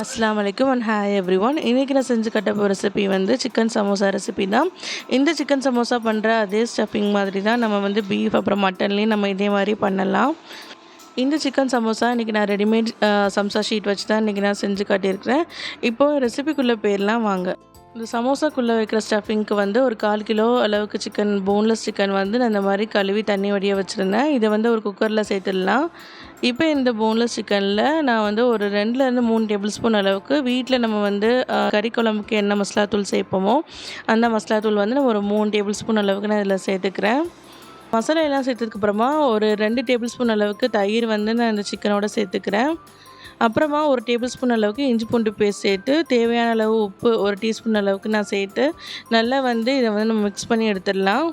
அஸ்லாம் அலைக்கும் and hi every one இன்றைக்கி நான் செஞ்சு கட்ட போகிற ரெசிபி வந்து சிக்கன் சமோசா ரெசிபி தான். இந்த சிக்கன் சமோசா பண்ணுற அதே ஸ்டஃபிங் மாதிரி தான் நம்ம வந்து பீஃப் அப்புறம் மட்டன்லேயும் நம்ம இதே மாதிரி பண்ணலாம். இந்த சிக்கன் சமோசா இன்றைக்கி நான் ரெடிமேட் சம்சா ஷீட் வச்சு தான் இன்றைக்கி நான் செஞ்சு காட்டியிருக்கிறேன். இப்போது ரெசிபிக்குள்ளே போயிடலாம் வாங்க. இந்த சமோசாக்குள்ளே வைக்கிற ஸ்டஃபிங்க்கு வந்து ஒரு கால் கிலோ அளவுக்கு சிக்கன் போன்லெஸ் சிக்கன் வந்து நான் இந்த மாதிரி கழுவி தண்ணி வடிய வச்சுருந்தேன். இதை வந்து ஒரு குக்கரில் சேர்த்துடலாம். இப்போ இந்த போன்லெஸ் சிக்கனில் நான் வந்து ஒரு ரெண்டுலேருந்து மூணு டேபிள் ஸ்பூன் அளவுக்கு வீட்டில் நம்ம வந்து கறி குழம்புக்கு என்ன மசாலா தூள் சேர்ப்போமோ அந்த மசாலா தூள் வந்து நான் ஒரு மூணு டேபிள் ஸ்பூன் அளவுக்கு நான் இதில் சேர்த்துக்கிறேன். மசாலா எல்லாம் சேர்த்ததுக்கப்புறமா ஒரு ரெண்டு டேபிள் ஸ்பூன் அளவுக்கு தயிர் வந்து நான் இந்த சிக்கனோட சேர்த்துக்கிறேன். அப்புறமா ஒரு டேபிள் ஸ்பூன் அளவுக்கு இஞ்சி பூண்டு பேஸ்ட் சேர்த்து தேவையான அளவு உப்பு ஒரு டீஸ்பூன் அளவுக்கு நான் சேர்த்து நல்லா வந்து இதை வந்து நம்ம மிக்ஸ் பண்ணி எடுத்துடலாம்.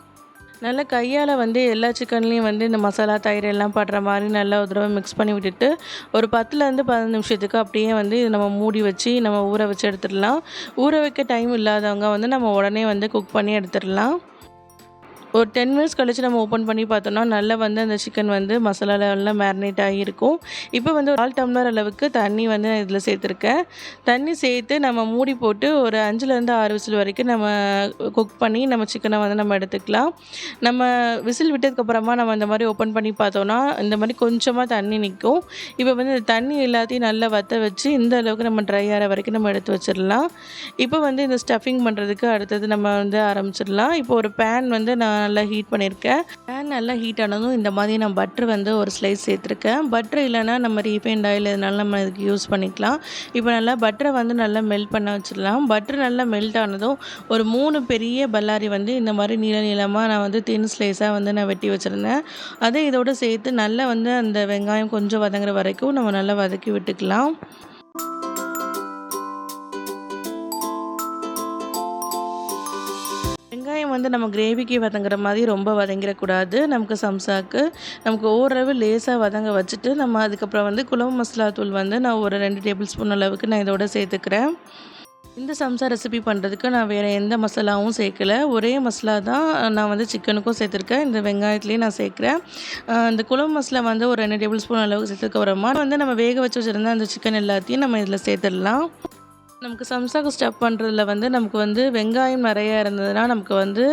நல்லா கையால் வந்து எல்லா சிக்கன்லேயும் வந்து இந்த மசாலா தயிர் எல்லாம் படுற மாதிரி நல்லா ஒரு தடவை மிக்ஸ் பண்ணி விட்டுட்டு ஒரு பத்துலேருந்து பதினஞ்சு நிமிஷத்துக்கு அப்படியே வந்து இது நம்ம மூடி வச்சு நம்ம ஊற வச்சு எடுத்துடலாம். ஊற வைக்க டைம் இல்லாதவங்க வந்து நம்ம உடனே வந்து குக் பண்ணி எடுத்துடலாம். ஒரு டென் மினிட்ஸ் கழித்து நம்ம ஓப்பன் பண்ணி பார்த்தோம்னா நல்லா வந்து அந்த சிக்கன் வந்து மசாலால மேரினேட் ஆகியிருக்கும் இப்போ வந்து ஒரு ஆல் டம்ளர் அளவுக்கு தண்ணி வந்து நான் இதில் சேர்த்துருக்கேன். தண்ணி சேர்த்து நம்ம மூடி போட்டு ஒரு அஞ்சுலேருந்து ஆறு விசில் வரைக்கும் நம்ம குக் பண்ணி நம்ம சிக்கனை வந்து நம்ம எடுத்துக்கலாம். நம்ம விசில் விட்டதுக்கப்புறமா நம்ம இந்த மாதிரி ஓப்பன் பண்ணி பார்த்தோன்னா இந்த மாதிரி கொஞ்சமாக தண்ணி நிற்கும். இப்போ வந்து இந்த தண்ணி எல்லாத்தையும் நல்லா வற்ற வச்சு இந்த அளவுக்கு நம்ம ட்ரை ஆகிற வரைக்கும் நம்ம எடுத்து வச்சிடலாம். இப்போ வந்து இந்த ஸ்டஃபிங் பண்ணுறதுக்கு அடுத்தது நம்ம வந்து ஆரம்பிச்சிடலாம். இப்போ ஒரு பேன் வந்து நான் நல்லா ஹீட் பண்ணியிருக்கேன். பேன் நல்லா ஹீட் ஆனதும் இந்த மாதிரி நான் பட்டர் வந்து ஒரு ஸ்லைஸ் சேர்த்துருக்கேன். பட்டர் இல்லைன்னா நம்ம ரீஃபைண்ட் ஆயில் இதனால நம்ம இதுக்கு யூஸ் பண்ணிக்கலாம். இப்போ நல்லா பட்டரை வந்து நல்லா மெல்ட் பண்ண வச்சிடலாம். பட்டர் நல்லா மெல்ட் ஆனதும் ஒரு மூணு பெரிய பல்லாரி வந்து இந்த மாதிரி நீள நீளமாக நான் வந்து தின் ஸ்லைஸாக வந்து நான் வெட்டி வச்சுருந்தேன். அதே இதோட சேர்த்து நல்லா வந்து அந்த வெங்காயம் கொஞ்சம் வதங்குற வரைக்கும் நம்ம நல்லா வதக்கி விட்டுக்கலாம். வந்து நம்ம கிரேவிக்கு வதங்குற மாதிரி ரொம்ப வதங்கிடக்கூடாது. நமக்கு சம்சாக்கு நமக்கு ஓரளவு லேசாக வதங்க வச்சுட்டு நம்ம அதுக்கப்புறம் வந்து குழம்பு மசாலா தூள் வந்து நான் ஒரு ரெண்டு டேபிள் ஸ்பூன் அளவுக்கு நான் இதோட சேர்த்துக்கிறேன். இந்த சம்சா ரெசிபி பண்ணுறதுக்கு நான் வேறு எந்த மசாலாவும் சேர்க்கல. ஒரே மசாலா தான் நான் வந்து சிக்கனுக்கும் சேர்த்துருக்கேன். இந்த வெங்காயத்துலேயும் நான் சேர்க்குறேன். இந்த குழம்பு மசாலா வந்து ஒரு ரெண்டு டேபிள் ஸ்பூன் அளவுக்கு சேர்த்துக்க அப்புறமா வந்து நம்ம வேக வச்சு வச்சுருந்தா அந்த சிக்கன் எல்லாத்தையும் நம்ம இதில் சேர்த்துடலாம். நமக்கு சம்சாக்கு ஸ்டஃப் பண்ணுறதுல வந்து நமக்கு வந்து வெங்காயம் நிறையா இருந்ததுன்னா நமக்கு வந்து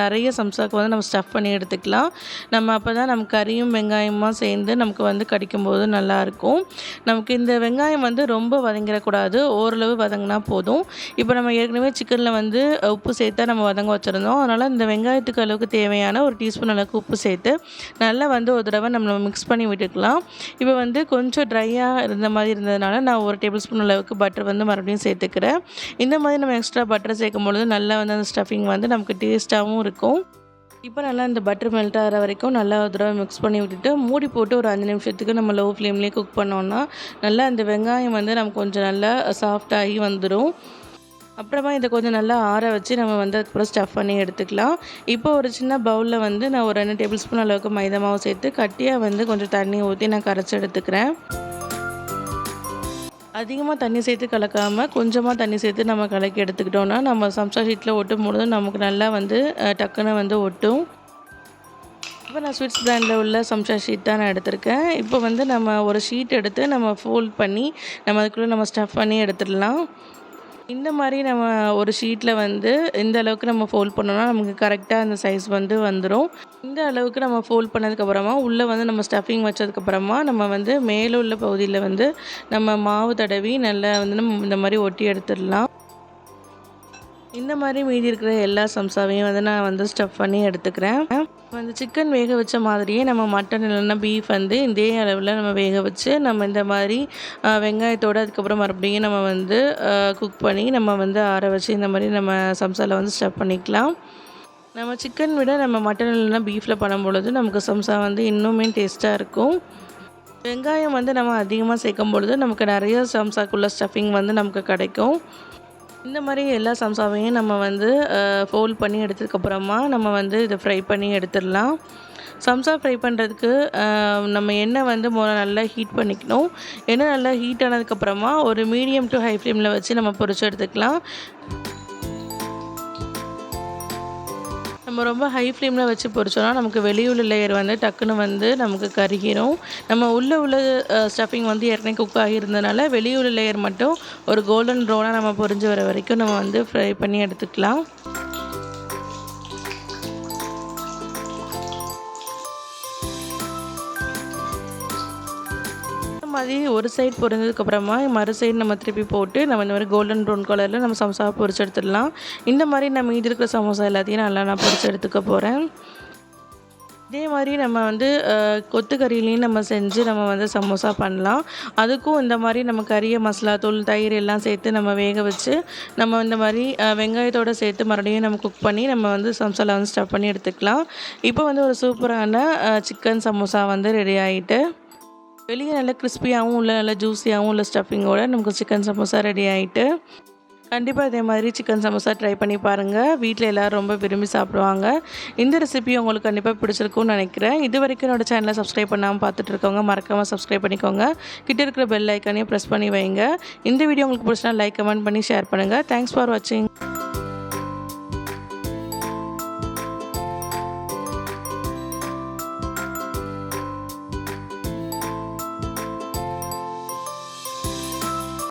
நிறைய சம்சாக்கு வந்து நம்ம ஸ்டஃப் பண்ணி எடுத்துக்கலாம். நம்ம அப்போ தான் நமக்கு கறியும் வெங்காயமாக சேர்ந்து நமக்கு வந்து கடிக்கும்போது நல்லாயிருக்கும் நமக்கு இந்த வெங்காயம் வந்து ரொம்ப வதங்கிடக்கூடாது. ஓரளவு வதங்கினா போதும். இப்போ நம்ம ஏற்கனவே சிக்கனில் வந்து உப்பு சேர்த்தா நம்ம வதங்க வச்சுருந்தோம். அதனால் இந்த வெங்காயத்துக்கு அளவுக்கு தேவையான ஒரு டீஸ்பூன் அளவுக்கு உப்பு சேர்த்து நல்லா வந்து ஒரு தடவை நம்ம மிக்ஸ் பண்ணி விட்டுக்கலாம். இப்போ வந்து கொஞ்சம் ட்ரையாக இருந்த மாதிரி இருந்ததுனால நான் ஒரு டேபிள் ஸ்பூன் அளவுக்கு பட்டர் வந்து மறுபடியும் சேர்த்துக்கிறேன் இந்த மாதிரி நம்ம எக்ஸ்ட்ரா பட்டர் சேர்க்கும் பொழுது நல்லா வந்து அந்த ஸ்டஃபிங் வந்து நமக்கு டேஸ்ட்டாகவும் இருக்கும். இப்போ நல்லா இந்த பட்டர் மெல்ட் ஆகிற வரைக்கும் நல்லா ஒரு தடவை மிக்ஸ் பண்ணி விட்டுட்டு மூடி போட்டு ஒரு அஞ்சு நிமிஷத்துக்கு நம்ம லோ ஃப்ளேம்லேயே குக் பண்ணோன்னா நல்லா அந்த வெங்காயம் வந்து நமக்கு கொஞ்சம் நல்லா சாஃப்டாகி வந்துடும் அப்புறமா இதை கொஞ்சம் நல்லா ஆற வச்சு நம்ம வந்து அதுக்கப்புறம் ஸ்டஃப் பண்ணி எடுத்துக்கலாம். இப்போ ஒரு சின்ன பவுலில் வந்து நான் ஒரு ரெண்டு டேபிள் ஸ்பூன் அளவுக்கு மைதா மாவு சேர்த்து கட்டியாக வந்து கொஞ்சம் தண்ணி ஊற்றி நான் கரைச்சி எடுத்துக்கிறேன். அதிகமாக தண்ணி சேர்த்து கலக்காமல் கொஞ்சமாக தண்ணி சேர்த்து நம்ம கலக்கி எடுத்துக்கிட்டோன்னா நம்ம சம்சா ஷீட்டில் ஒட்டும் பொழுது நமக்கு நல்லா வந்து டக்குன்னு வந்து ஒட்டும். இப்போ நான் ஸ்விட்ஸ் பிராண்டில் உள்ள சம்சா ஷீட் தான் நான் எடுத்திருக்கேன். இப்போ வந்து நம்ம ஒரு ஷீட் எடுத்து நம்ம ஃபோல்ட் பண்ணி நம்ம அதுக்குள்ளே நம்ம ஸ்டஃப் பண்ணி எடுத்துடலாம். இந்த மாதிரி நம்ம ஒரு ஷீட்டில் வந்து இந்த அளவுக்கு நம்ம ஃபோல்ட் பண்ணோம்னா நமக்கு கரெக்டாக அந்த சைஸ் வந்து வந்துடும் இந்த அளவுக்கு நம்ம ஃபோல்ட் பண்ணதுக்கப்புறமா உள்ளே வந்து நம்ம ஸ்டஃபிங் வச்சதுக்கப்புறமா நம்ம வந்து மேலே உள்ள பகுதியில் வந்து நம்ம மாவு தடவி நல்லா வந்து நம்ம இந்த மாதிரி ஒட்டி எடுத்துடலாம். இந்த மாதிரி மீதி இருக்கிற எல்லா சம்சாவையும் வந்து நான் வந்து ஸ்டஃப் பண்ணி எடுத்துக்கிறேன். இந்த சிக்கன் வேக வச்ச மாதிரியே நம்ம மட்டன் இல்லைன்னா பீஃப் வந்து இதே அளவில் நம்ம வேக வச்சு நம்ம இந்த மாதிரி வெங்காயத்தோடு அதுக்கப்புறம் மறுபடியும் நம்ம வந்து குக் பண்ணி நம்ம வந்து ஆற வச்சு இந்த மாதிரி நம்ம சம்சாவில் வந்து ஸ்டஃப் பண்ணிக்கலாம். நம்ம சிக்கன் விட நம்ம மட்டன் இல்லைன்னா பீஃபில் பண்ணும்பொழுது நமக்கு சம்சா வந்து இன்னுமே டேஸ்ட்டாக இருக்கும். வெங்காயம் வந்து நம்ம அதிகமாக சேர்க்கும் பொழுது நமக்கு நிறைய சம்சாக்குள்ள ஸ்டஃபிங் வந்து நமக்கு கிடைக்கும். இந்த மாதிரி எல்லா சம்சாவையும் நம்ம வந்து ஃபோல்ட் பண்ணி எடுத்ததுக்கப்புறமா நம்ம வந்து இதை ஃப்ரை பண்ணி எடுத்துடலாம். சம்சா ஃப்ரை பண்ணுறதுக்கு நம்ம எண்ணெய் வந்து முதல்ல நல்லா ஹீட் பண்ணிக்கணும். எண்ணெய் நல்லா ஹீட் ஆனதுக்கப்புறமா ஒரு மீடியம் டு ஹை ஃப்ளேமில் வச்சு நம்ம பொரிச்சு எடுத்துக்கலாம். நம்ம ரொம்ப ஹை ஃப்ளேமில் வச்சு பொரிச்சோன்னா நமக்கு வெளியுள்ள லேயர் வந்து டக்குன்னு வந்து நமக்கு கருகிரும். நம்ம உள்ளே உள்ள ஸ்டஃபிங் வந்து ஏற்கனவே குக் ஆகியிருந்தனால வெளியுள்ள லேயர் மட்டும் ஒரு கோல்டன் ப்ரௌனாக நம்ம பொரிஞ்சு வர வரைக்கும் நம்ம வந்து ஃப்ரை பண்ணி எடுத்துக்கலாம். அதே ஒரு சைடு பொரிஞ்சதுக்கப்புறமா மறு சைடு நம்ம திருப்பி போட்டு நம்ம இந்த மாதிரி கோல்டன் ப்ரௌன் கலரில் நம்ம சமோசா பொரிச்சு எடுத்துடலாம். இந்த மாதிரி நம்ம மீதி இருக்கிற சமோசா எல்லாத்தையும் நல்லா நான் பொரிச்சு எடுத்துக்க போகிறேன் இதே மாதிரி நம்ம வந்து கொத்து கொத்துக்கறியிலையும் நம்ம செஞ்சு நம்ம வந்து சமோசா பண்ணலாம். அதுக்கும் இந்த மாதிரி நம்ம கறியை மசாலா தூள் தயிர் எல்லாம் சேர்த்து நம்ம வேக வச்சு நம்ம இந்த மாதிரி வெங்காயத்தோடு சேர்த்து மறுபடியும் நம்ம குக் பண்ணி நம்ம வந்து சமோசாவில் வந்து ஸ்டஃப் பண்ணி எடுத்துக்கலாம். இப்போ வந்து ஒரு சூப்பரான சிக்கன் சமோசா வந்து ரெடி ஆகிட்டு வெளியே நல்லா கிறிஸ்பியாகவும் உள்ள நல்லா ஜூஸியாகவும் உள்ள ஸ்டஃபிங்கோட நமக்கு சிக்கன் சமோசா ரெடி ஆகிட்டு கண்டிப்பாக இதே மாதிரி சிக்கன் சமோசா ட்ரை பண்ணி பாருங்கள் வீட்டில் எல்லோரும் ரொம்ப விரும்பி சாப்பிடுவாங்க. இந்த ரெசிபி உங்களுக்கு கண்டிப்பாக பிடிச்சிருக்கும்னு நினைக்கிறேன். இது வரைக்கும் என்னோட சேனலை சப்ஸ்கிரைப் பண்ணாமல் பார்த்துட்டு இருக்கவங்க மறக்காமல் சப்ஸ்கிரைப் பண்ணிக்கோங்க. கிட்ட இருக்கிற பெல் ஐக்கானையும் ப்ரெஸ் பண்ணி வைங்க. இந்த வீடியோ உங்களுக்கு பிடிச்சினா லைக் கமெண்ட் பண்ணி ஷேர் பண்ணுங்கள் தேங்க்ஸ் ஃபார் வாட்சிங்